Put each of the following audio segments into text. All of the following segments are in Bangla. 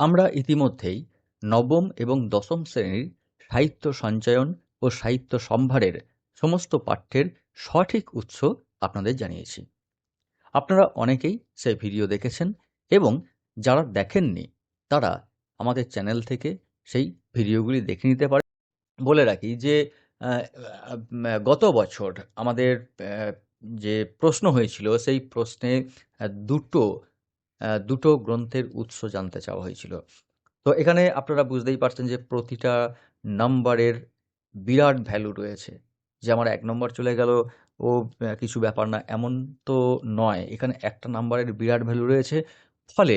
আমরা ইতিমধ্যেই নবম এবং দশম শ্রেণির সাহিত্য সঞ্চয়ন ও সাহিত্য সম্ভারের সমস্ত পাঠ্যের সঠিক উৎস আপনাদের জানিয়েছি। আপনারা অনেকেই সেই ভিডিও দেখেছেন এবং যারা দেখেননি, তারা আমাদের চ্যানেল থেকে সেই ভিডিওগুলি দেখে নিতে পারে। বলে রাখি যে গত বছর আমাদের যে প্রশ্ন হয়েছিল, সেই প্রশ্নে দুটো দুটো গ্রন্থের উৎস জানতে চাওয়া হয়েছিল। তো এখানে আপনারা বুঝতেই পারছেন যে প্রতিটা নাম্বারের বিরাট ভ্যালু রয়েছে। যে আমার এক নম্বর চলে গেল, ও কিছু ব্যাপার না, এমন তো নয়। এখানে একটা নাম্বারের বিরাট ভ্যালু রয়েছে। ফলে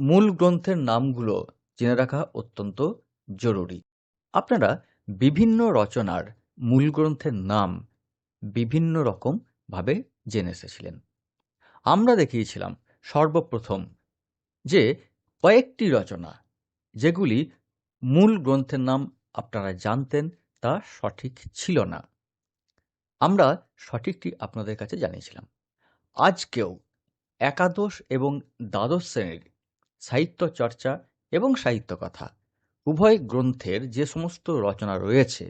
মূল গ্রন্থের নামগুলো জেনে রাখা অত্যন্ত জরুরি। আপনারা বিভিন্ন রচনার মূল গ্রন্থের নাম বিভিন্ন রকম ভাবে জেনে এসেছিলেন। আমরা দেখিয়েছিলাম সর্বপ্রথম যে কয়েকটি রচনা, যেগুলি মূল গ্রন্থের নাম আপনারা জানতেন তা সঠিক ছিল না। আমরা সঠিকটি আপনাদের কাছে জানিয়েছিলাম। আজকেও একাদশ এবং দ্বাদশ শ্রেণির সাহিত্য চর্চা এবং সাহিত্য কথা, উভয় গ্রন্থের যে সমস্ত রচনা রয়েছে,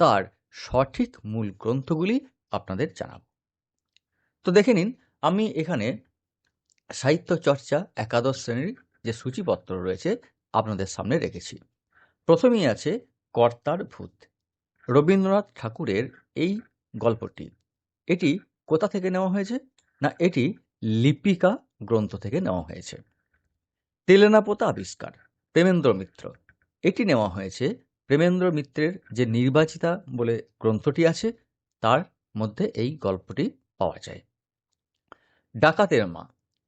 তার সঠিক মূল গ্রন্থগুলি আপনাদের জানাব। তো দেখে নিন, আমি এখানে সাহিত্য চর্চা একাদশ শ্রেণির যে সূচিপত্র রয়েছে, আপনাদের সামনে রেখেছি। প্রথমেই আছে কর্তার ভূত। রবীন্দ্রনাথ ঠাকুরের এই গল্পটি, এটি কোথা থেকে নেওয়া হয়েছে? না, এটি লিপিকা গ্রন্থ থেকে নেওয়া হয়েছে। তেলেনাপোতা আবিষ্কার, প্রেমেন্দ্র মিত্র। এটি নেওয়া হয়েছে প্রেমেন্দ্র মিত্রের যে নির্বাচিতা বলে গ্রন্থটি আছে, তার মধ্যে এই গল্পটি পাওয়া যায়। ডাকাতের মা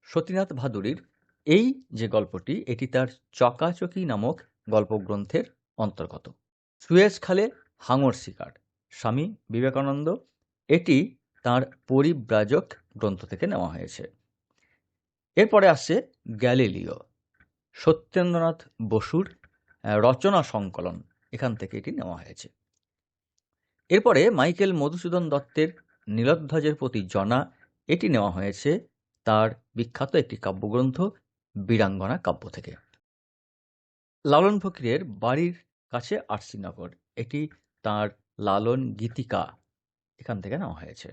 সতীনাথ ভাদুরীর এই যে গল্পটি, এটি তার চকাচকি নামক গল্পগ্রন্থের অন্তর্গত। সুয়েজ খালে হাঙর শিকার, স্বামী বিবেকানন্দ, এটি তার পরিব্রাজক গ্রন্থ থেকে নেওয়া হয়েছে। এরপরে আসছে গ্যালিলিও, সত্যেন্দ্রনাথ বসুর রচনা সংকলন, এখান থেকে এটি নেওয়া হয়েছে। এরপরে মাইকেল মধুসূদন দত্তের নীলধ্বজের প্রতি জনা, এটি নেওয়া হয়েছে তার বিখ্যাত একটি কাব্যগ্রন্থ, বীরাঙ্গনা কাব্য থেকে। লালন ফকিরের বাড়ির কাছে আরসিনগর। এটি তার লালন গীতিকা এখান থেকে নেওয়া হয়েছে।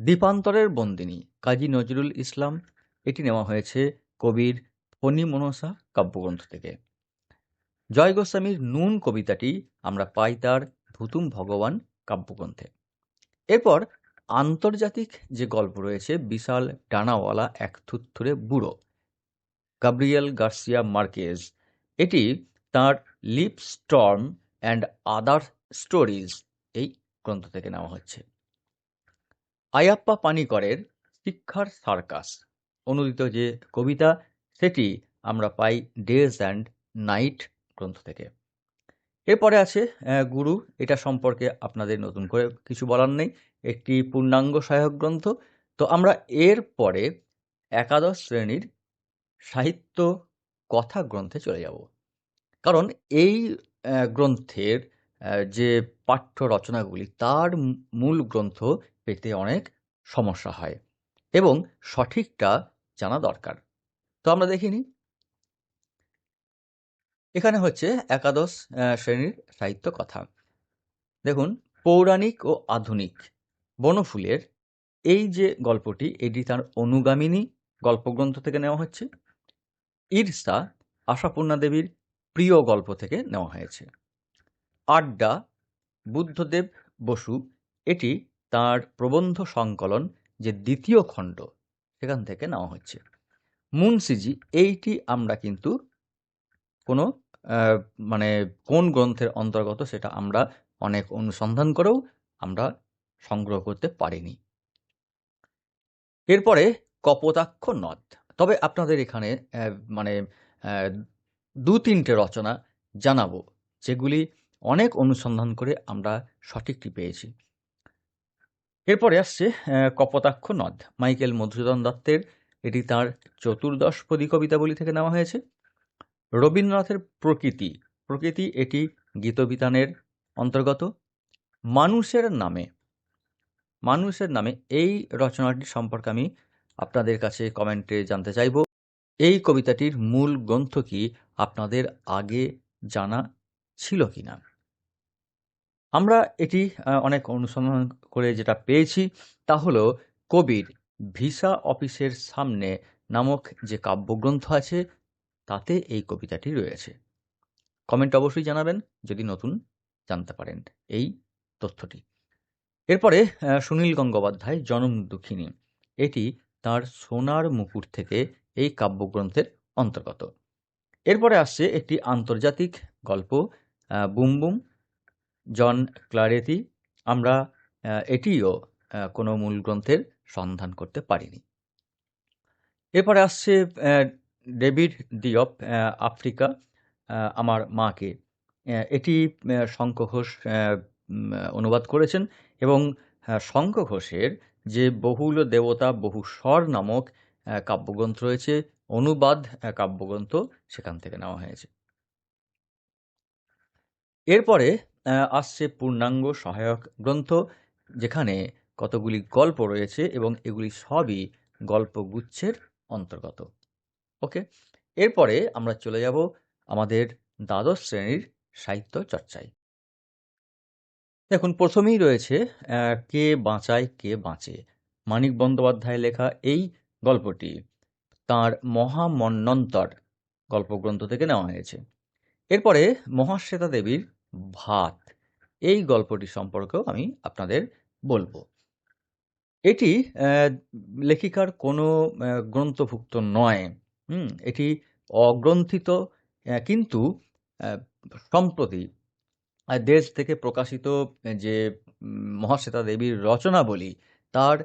দ্বীপান্তরের বন্দিনী কাজী নজরুল ইসলাম, এটি নেওয়া হয়েছে কবির ফণি মনসা কাব্যগ্রন্থ থেকে। জয় গোস্বামীর নুন কবিতাটি আমরা পাই তার ভুতুম ভগবান কাব্যগ্রন্থে। এরপর আন্তর্জাতিক যে গল্প রয়েছে, বিশাল ডানাওয়ালা এক থুত্থুরে বুড়ো, গাব্রিয়েল গার্সিয়া মার্কেজ, এটি তার leaf storm and other stories এই গ্রন্থ থেকে নেওয়া হচ্ছে আয়াপ্পা পানিকরের শিক্ষার সার্কাস, অনুদিত যে কবিতা, সেটি আমরা পাই ডেজ অ্যান্ড নাইট গ্রন্থ থেকে। এরপরে আছে গুরু। এটা সম্পর্কে আপনাদের নতুন করে কিছু বলার নেই। একটি পূর্ণাঙ্গ সহায়ক গ্রন্থ। তো আমরা এর পরে একাদশ শ্রেণির সাহিত্য কথা গ্রন্থে চলে যাব। কারণ এই গ্রন্থের যে পাঠ্য রচনাগুলি, তার মূল গ্রন্থ পেতে অনেক সমস্যা হয় এবং সঠিকটা জানা দরকার। তো আমরা দেখিনি এখানে হচ্ছে একাদশ শ্রেণির সাহিত্য কথা। দেখুন, পৌরাণিক ও আধুনিক বনফুলের এই যে গল্পটি, এটি তার অনুগামিনী গল্পগ্রন্থ থেকে নেওয়া হচ্ছে। ঈর্ষা আশাপূর্ণা দেবীর প্রিয় গল্প থেকে নেওয়া হয়েছে। আড্ডা বুদ্ধদেব বসু, এটি তার প্রবন্ধ সংকলন যে দ্বিতীয় খণ্ড, সেখান থেকে নেওয়া হচ্ছে। মুন্সিজি, এইটি আমরা কিন্তু কোনো মানে কোন গ্রন্থের অন্তর্গত সেটা আমরা অনেক অনুসন্ধান করেও আমরা সংগ্রহ করতে পারিনি। এরপরে কপোতাক্ষ নদ। তবে আপনাদের এখানে মানে দু তিনটে রচনা জানাব, যেগুলি অনেক অনুসন্ধান করে আমরা সঠিকটি পেয়েছি। এরপরে আসছে কপোতাক্ষ নদ। মাইকেল মধুসূদন দত্তের এটি তার চতুর্দশপদী কবিতাবলী থেকে নেওয়া হয়েছে। রবীন্দ্রনাথের প্রকৃতি। প্রকৃতি এটি গীতবিতানের অন্তর্গত। মানুষের নামে। মানুষের নামে এই রচনাটি সম্পর্কে আমি আপনাদের কাছে কমেন্টে জানতে চাইব। এই কবিতাটির মূল গ্রন্থ কি আপনাদের আগে জানা ছিল কি না আমরা এটি অনেক অনুসন্ধান করে যেটা পেয়েছি তা হলো কবির ভিসা অফিসের সামনে নামক যে কাব্যগ্রন্থ আছে তাতে এই কবিতাটি রয়েছে। কমেন্ট অবশ্যই জানাবেন, যদি নতুন, জানতে পারেন এই তথ্যটি। এরপরে সুনীল গঙ্গোপাধ্যায়, জনম দুঃখিনী। এটি তার সোনার মুকুট থেকে এই কাব্যগ্রন্থের অন্তর্গত। এরপরে আসছে একটি আন্তর্জাতিক গল্প বুম বুম, জন ক্লারেতি। আমরা এটিও কোনো মূল গ্রন্থের সন্ধান করতে পারিনি। এরপরে আসছে ডেভিড দিয়প আফ্রিকা আমার মাকে। এটি শঙ্খ ঘোষ অনুবাদ করেছেন এবং শঙ্খ ঘোষের যে বহুল দেবতা, বহু স্বর নামক কাব্যগ্রন্থ রয়েছে, অনুবাদ কাব্যগ্রন্থ সেখান থেকে নেওয়া হয়েছে। এরপরে আসছে পূর্ণাঙ্গ সহায়ক গ্রন্থ, যেখানে কতগুলি গল্প রয়েছে এবং এগুলি সবই গল্পগুচ্ছের অন্তর্গত। ওকে এরপরে আমরা চলে যাব আমাদের দ্বাদশ শ্রেণির সাহিত্য চর্চায়। দেখুন, প্রথমেই রয়েছে কে বাঁচায়, কে বাঁচে। মানিক বন্দ্যোপাধ্যায় লেখা এই গল্পটি তাঁর মহামন্বন্তর গল্পগ্রন্থ থেকে নেওয়া হয়েছে। এরপরে মহাশ্বেতা দেবীর ভাত, এই গল্পটি সম্পর্কেও আমি আপনাদের বলব। এটি লেখিকার কোনো গ্রন্থভুক্ত নয়। হুম, এটি অগ্রন্থিত কিন্তু সম্প্রতি দেশ থেকে প্রকাশিত যে মহাশ্বেতা দেবীর রচনাবলী, তার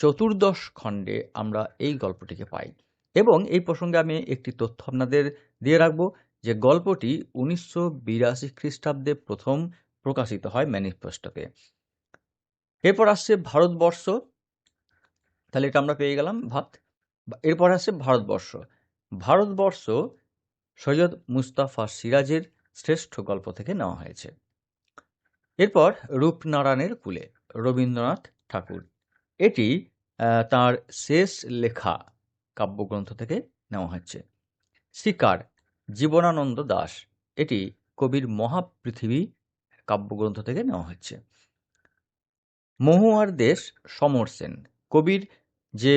চতুর্দশ খণ্ডে আমরা এই গল্পটিকে পাই। এবং এই প্রসঙ্গে আমি একটি তথ্য আপনাদের দিয়ে রাখব যে, গল্পটি উনিশশো বিরাশি খ্রিস্টাব্দে প্রথম প্রকাশিত হয় ম্যানিফেস্টোতে। এরপর আসছে ভারতবর্ষ। তাহলে এটা আমরা পেয়ে গেলাম ভাত। এরপর আসছে ভারতবর্ষ। ভারতবর্ষ সৈয়দ মুস্তাফা সিরাজের শ্রেষ্ঠ গল্প থেকে নেওয়া হয়েছে। এরপর রূপনারায়ণের কুলে রবীন্দ্রনাথ ঠাকুর। এটি তার শেষ লেখা কাব্যগ্রন্থ থেকে নেওয়া হচ্ছে শিকার জীবনানন্দ দাস। এটি কবির মহাপৃথিবী কাব্যগ্রন্থ থেকে নেওয়া হচ্ছে মহুয়ার দেশ সমর সেন। কবির যে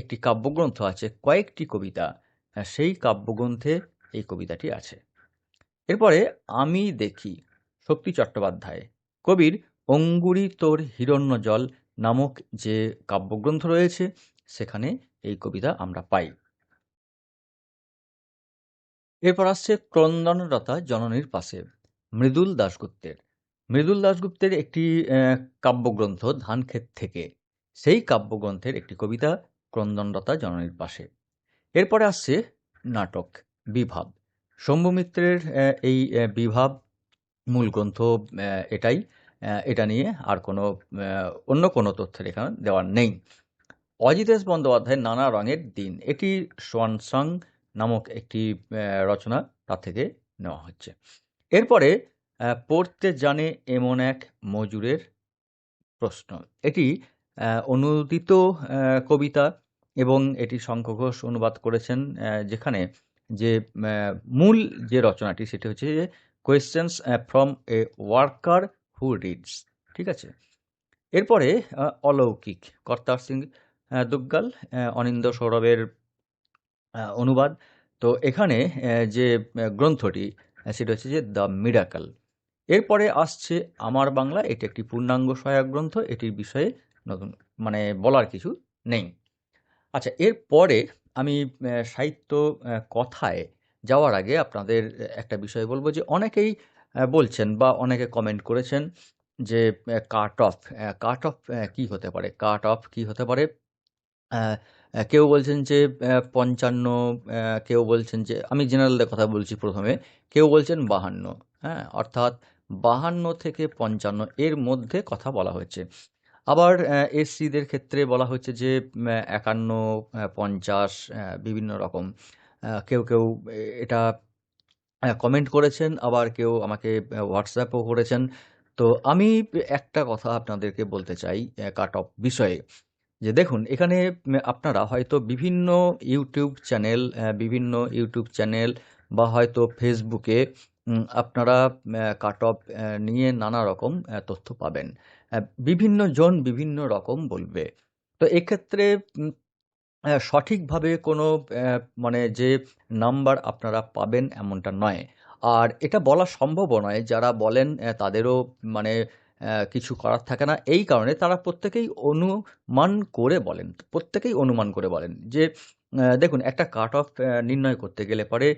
একটি কাব্যগ্রন্থ আছে, কয়েকটি কবিতা সেই কাব্যগ্রন্থে এই কবিতাটি আছে। এরপরে আমি দেখি শক্তি চট্টোপাধ্যায়। কবির অঙ্গুরি তোর হিরণ্য জল নামক যে কাব্যগ্রন্থ রয়েছে, সেখানে এই কবিতা আমরা পাই। এরপর আসছে ক্রন্দনরতা জননীর পাশে, মৃদুল দাশগুপ্তের। মৃদুল দাশগুপ্তের একটি কাব্যগ্রন্থ ধানক্ষেত থেকে। সেই কাব্যগ্রন্থের একটি কবিতা, ক্রন্দনরতা জননীর পাশে। এরপরে আসছে নাটক, বিভাব। শম্ভু মিত্রের এই বিভাব, মূল গ্রন্থ এটাই এটা নিয়ে আর কোনো অন্য কোনো তথ্যের এখানে দেওয়ার নেই। অজিতেশ বন্দ্যোপাধ্যায়ের নানা রঙের দিন, এটি সোয়ানসং নামক একটি রচনা তার থেকে নেওয়া হচ্ছে। এরপরে পড়তে জানে এমন এক মজুরের প্রশ্ন। এটি অনুদিত কবিতা এবং এটি শঙ্খ ঘোষ অনুবাদ করেছেন যেখানে যে মূল যে রচনাটি সেটি হচ্ছে যে questions from a worker who reads ঠিক আছে? এরপরে অলৌকিক, কর্তার সিং দুগ্গাল অনিন্দ সৌরভের অনুবাদ। তো এখানে যে গ্রন্থটি সেটা হচ্ছে যে দ্য মিরাকাল এরপরে আসছে আমার বাংলা, এটি একটি পূর্ণাঙ্গ সহায়ক গ্রন্থ, এটির বিষয়ে নতুন মানে বলার কিছু নেই। আচ্ছা এরপরে আমি সাহিত্য কথায় যাওয়ার আগে আপনাদের একটা বিষয় বলব যে অনেকেই বলছেন বা অনেকে কমেন্ট করেছেন যে কাট অফ কাট অফ কী হতে পারে? কাট অফ কী হতে পারে? কেউ বলছেন যে পঞ্চান্ন কেউ বলছেন যে, আমি জেনারেলদের কথা বলছি প্রথমে, কেউ বলছেন বাহান্ন হ্যাঁ? অর্থাৎ বাহান্ন থেকে পঞ্চান্ন এর মধ্যে কথা বলা হয়েছে। আবার এসসিদের ক্ষেত্রে বলা হচ্ছে যে একান্ন পঞ্চাশ বিভিন্ন রকম কেউ কেউ এটা কমেন্ট করেছেন, আবার কেউ আমাকে হোয়াটসঅ্যাপও করেছেন তো আমি একটা কথা আপনাদেরকে বলতে চাই কাট অফ বিষয়ে যে দেখুন, এখানে আপনারা হয়তো বিভিন্ন ইউটিউব চ্যানেল বিভিন্ন ইউটিউব চ্যানেল বা হয়তো ফেসবুকে আপনারা কাট অফ নিয়ে নানা রকম তথ্য পাবেন। বিভিন্ন জন বিভিন্ন রকম বলবে। তো এক্ষেত্রে সঠিকভাবে কোনো মানে যে নাম্বার আপনারা পাবেন এমনটা নয়। আর এটা বলা সম্ভবও নয়। যারা বলেন তাদেরও মানে কিছু করার থাকে না। এই কারণে তারা প্রত্যেকেই অনুমান করে বলেন। প্রত্যেকেই অনুমান করে বলেন যে দেখুন একটা কাট অফ নির্ণয় করতে গেলে পরে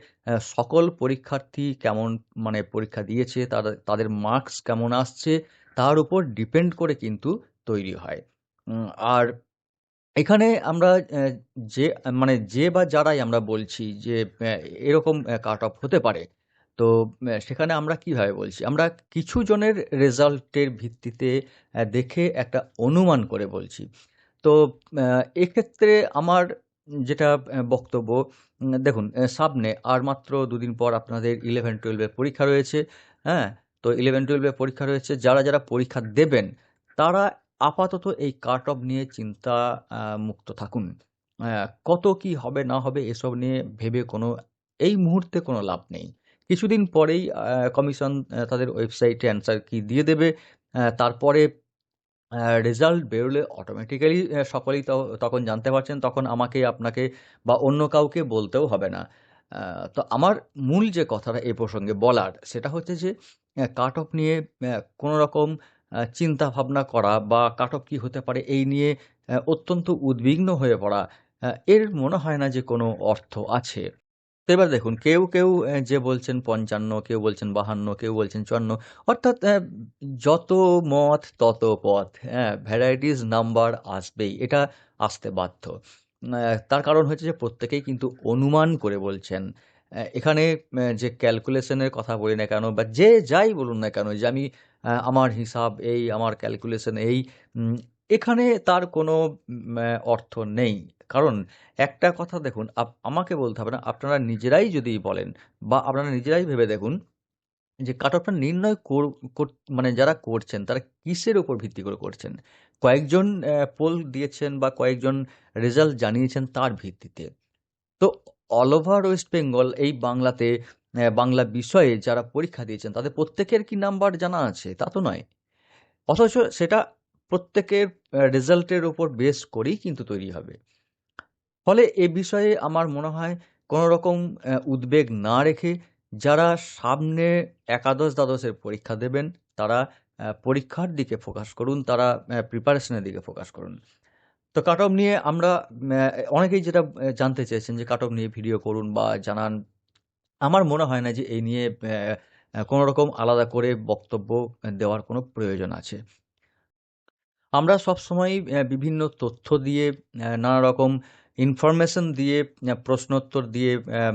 সকল পরীক্ষার্থী কেমন মানে পরীক্ষা দিয়েছে, তাদের তাদের মার্কস কেমন আসছে তার উপর ডিপেন্ড করে কিন্তু তৈরি হয়। আর এখানে আমরা যে মানে যে বা যারাই আমরা বলছি যে এরকম কাট অফ হতে পারে। তো সেখানে আমরা কীভাবে বলছি? আমরা কিছু জনের রেজাল্টের ভিত্তিতে দেখে একটা অনুমান করে বলছি। তো এক্ষেত্রে আমার যেটা বক্তব্য দেখুন সামনে আর মাত্র দুদিন পর আপনাদের 11-12 এর পরীক্ষা রয়েছে, হ্যাঁ? তো 11-12 এর পরীক্ষা রয়েছে। যারা, যারা পরীক্ষা দেবেন তারা আপাতত এই কাট অফ নিয়ে চিন্তা মুক্ত থাকুন। কত কি হবে না হবে এসব নিয়ে ভেবে কোনো এই মুহূর্তে কোনো লাভ নেই। কিছুদিন পরেই কমিশন তাদের ওয়েবসাইটে অ্যান্সার কি দিয়ে দেবে। তারপরে রেজাল্ট বেরোলে অটোমেটিক্যালি সকলেই তখন জানতে পারছেন। তখন আমাকে আপনাকে বা অন্য কাউকে বলতেও হবে না। তো আমার মূল যে কথাটা এ প্রসঙ্গে বলার সেটা হচ্ছে যে কাট অফ নিয়ে কোনো রকম চিন্তা ভাবনা করা বা কাট অফ কি হতে পারে এই নিয়ে অত্যন্ত উদ্বিগ্ন হয়ে পড়া এর মনে হয় না যে কোনো অর্থ আছে। তো এবার দেখুন কেউ, কেউ যে বলছেন ৫৫, কেউ বলছেন ৫২, কেউ বলছেন ৫৪ অর্থাৎ যত মত তত পথ, হ্যাঁ? ভ্যারাইটিস নাম্বার আসবেই। এটা আসতে বাধ্য। তার কারণ হচ্ছে যে প্রত্যেকেই কিন্তু অনুমান করে বলছেন। এখানে যে ক্যালকুলেশন এর কথা বলি না কেন বা যে যাই বলুন না কেন যে আমি আমার হিসাব এই, আমার ক্যালকুলেশন এই, এখানে তার কোনো অর্থ নেই। কারণ একটা কথা দেখুন আমাকে বলতে হবে না। আপনারা নিজেরাই যদি বলেন বা আপনারা নিজেরাই ভেবে দেখুন যে কাট অফটা নির্ণয় মানে যারা করছেন তারা কিসের উপর ভিত্তি করে করছেন? কয়েকজন পোল দিয়েছেন বা কয়েকজন রেজাল্ট জানিয়েছেন তার ভিত্তিতে। তো অল ওভার ওয়েস্ট বেঙ্গল এই বাংলাতে বাংলা বিষয়ে যারা পরীক্ষা দিয়েছেন তাদের প্রত্যেকের কি নাম্বার জানা আছে? তা তো নয়। অথচ সেটা প্রত্যেকের রেজাল্টের ওপর বেস করেই কিন্তু তৈরি হবে। ফলে এ বিষয়ে আমার মনে হয় কোনো রকম উদ্বেগ না রেখে যারা সামনে একাদশ, দ্বাদশের পরীক্ষা দেবেন তারা পরীক্ষার দিকে ফোকাস করুন। তারা অ্যা প্রিপারেশন এর দিকে ফোকাস করুন। তো কাট অফ নিয়ে আমরা অনেকেই যেটা জানতে চেয়েছেন যে কাট অফ নিয়ে ভিডিও করুন বা জানান। আমার মনে হয় না যে এই নিয়ে কোনো রকম আলাদা করে বক্তব্য দেওয়ার কোনো প্রয়োজন আছে। আমরা সবসময়ই অ্যা বিভিন্ন তথ্য দিয়ে নানা রকম ইনফরমেশন দিয়ে প্রশ্নোত্তর দিয়ে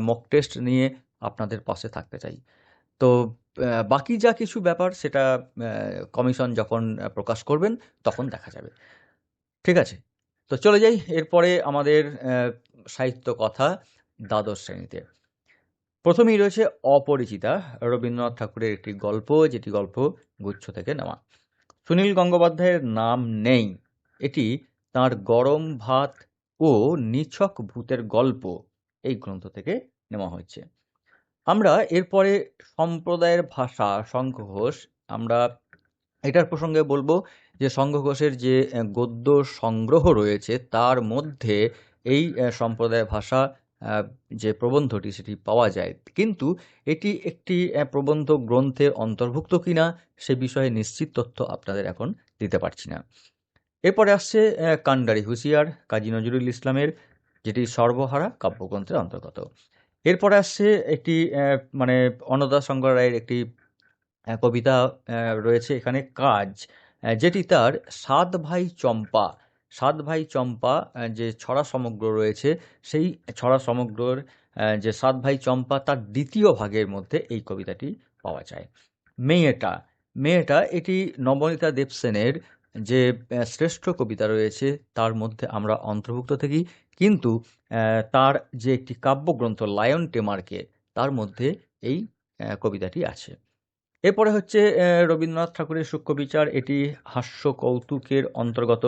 মক টেস্ট নিয়ে আপনাদের পাশে থাকতে চাই। তো বাকি যা কিছু ব্যাপার সেটা কমিশন যখন প্রকাশ করবেন, তখন দেখা যাবে। ঠিক আছে? তো চলে যাই, এরপরে আমাদের সাহিত্য কথা দ্বাদশ শ্রেণীতে। প্রথমেই রয়েছে অপরিচিতা, রবীন্দ্রনাথ ঠাকুরের একটি গল্প, যেটি গল্প গুচ্ছ থেকে নেওয়া। সুনীল গঙ্গোপাধ্যায়ের নাম নেই। এটি তাঁর গরম ভাত ও নিছক ভূতের গল্প, এই গ্রন্থ থেকে নেওয়া হয়েছে। আমরা এরপরে সম্প্রদায়ের ভাষা শঙ্খঘোষ আমরা এটার প্রসঙ্গে বলব যে শঙ্খঘোষের যে গদ্য সংগ্রহ রয়েছে, তার মধ্যে এই অ্যা সম্প্রদায়ের ভাষা যে প্রবন্ধটি সেটি পাওয়া যায়। কিন্তু এটি একটি প্রবন্ধ গ্রন্থের অন্তর্ভুক্ত কিনা সে বিষয়ে নিশ্চিত তথ্য আপনাদের এখন দিতে পারছি না। এরপরে আসছে কান্ডারি হুঁশিয়ার কাজী নজরুল ইসলামের, যেটি সর্বহারা কাব্যগ্রন্থের অন্তর্গত। এরপরে আসছে একটি মানে মানে অন্নদাশঙ্কর রায়ের একটি কবিতা রয়েছে এখানে কাজ যেটি তার 'সাত ভাই চম্পা' 'সাত ভাই চম্পা' যে ছড়া সমগ্র রয়েছে সেই ছড়া সমগ্রর যে 'সাত ভাই চম্পা' তার দ্বিতীয় ভাগের মধ্যে এই কবিতাটি পাওয়া যায়। মেয়েটা, মেয়েটা এটি নবনীতা দেবসেনের যে শ্রেষ্ঠ কবিতা রয়েছে, তার মধ্যে আমরা অন্তর্ভুক্ত থাকি। কিন্তু তার যে একটি কাব্যগ্রন্থ, 'লায়ন টেমারকে' তার মধ্যে এই কবিতাটি আছে। এরপরে হচ্ছে রবীন্দ্রনাথ ঠাকুরের সূক্ষ্ম বিচার এটি হাস্য কৌতুকের অন্তর্গত।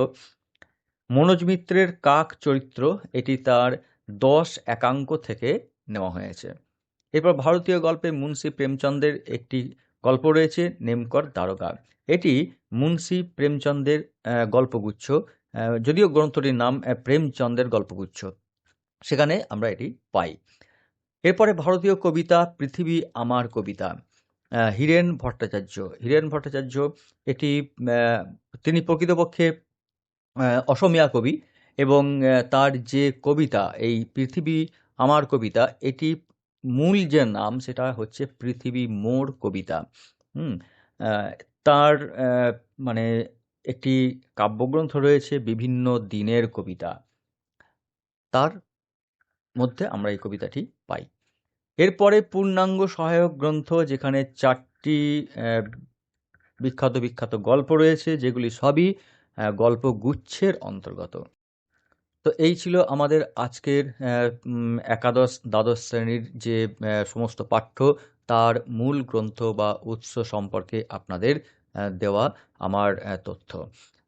মনোজ মিত্রের কাক চরিত্র, এটি তার দশ একাঙ্ক থেকে নেওয়া হয়েছে এরপর ভারতীয় গল্পে মুন্সী প্রেমচন্দের একটি গল্প রয়েছে নেমকর দ্বারকা। এটি মুন্সী প্রেমচন্দের গল্পগুচ্ছ যদিও গ্রন্থটির নাম প্রেমচন্দের গল্পগুচ্ছ। সেখানে আমরা এটি পাই। এরপরে ভারতীয় কবিতা, পৃথিবী আমার কবিতা। হীরেন ভট্টাচার্য। হীরেন ভট্টাচার্য এটি তিনি প্রকৃতপক্ষে অসমীয়া কবি এবং তার যে কবিতা, এই পৃথিবী আমার কবিতা, এটি মূল যে নাম সেটা হচ্ছে পৃথিবী মোর কবিতা। হুম তার মানে একটি কাব্যগ্রন্থ রয়েছে বিভিন্ন দিনের কবিতা। তার মধ্যে আমরা এই কবিতাটি পাই। এরপরে পূর্ণাঙ্গ সহায়ক গ্রন্থ যেখানে চারটি বিখ্যাত বিখ্যাত গল্প রয়েছে, যেগুলি সবই গল্পগুচ্ছের অন্তর্গত। তো এই ছিল আমাদের আজকের একাদশ, দ্বাদশ শ্রেণির যে সমস্ত পাঠ্য, তার মূল গ্রন্থ বা উৎস সম্পর্কে আপনাদের দেওয়া আমার তথ্য।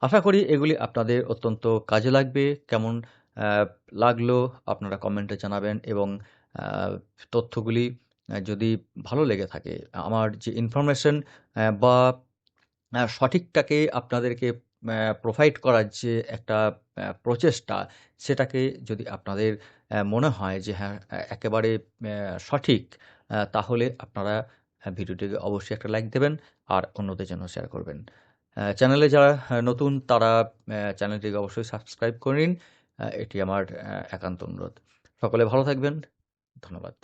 আশা করি এগুলি আপনাদের অত্যন্ত কাজে লাগবে। কেমন লাগল আপনারা কমেন্টে জানাবেন এবং তথ্যগুলি যদি ভালো লেগে থাকে, আমার যে ইনফরমেশন বা সঠিকটাকে আপনাদেরকে প্রোভাইড করার যে একটা প্রচেষ্টা, সেটাকে যদি আপনাদের মনে হয় যে হ্যাঁ একেবারে সঠিক তাহলে আপনারা ভিডিওটিকে অবশ্যই একটা লাইক দেবেন আর অন্যদের জন্য শেয়ার করবেন। চ্যানেলে যারা নতুন, তারা চ্যানেলটিকে অবশ্যই সাবস্ক্রাইব করে নিন। এটি আমার একান্ত অনুরোধ। সকলে ভালো থাকবেন। ধন্যবাদ।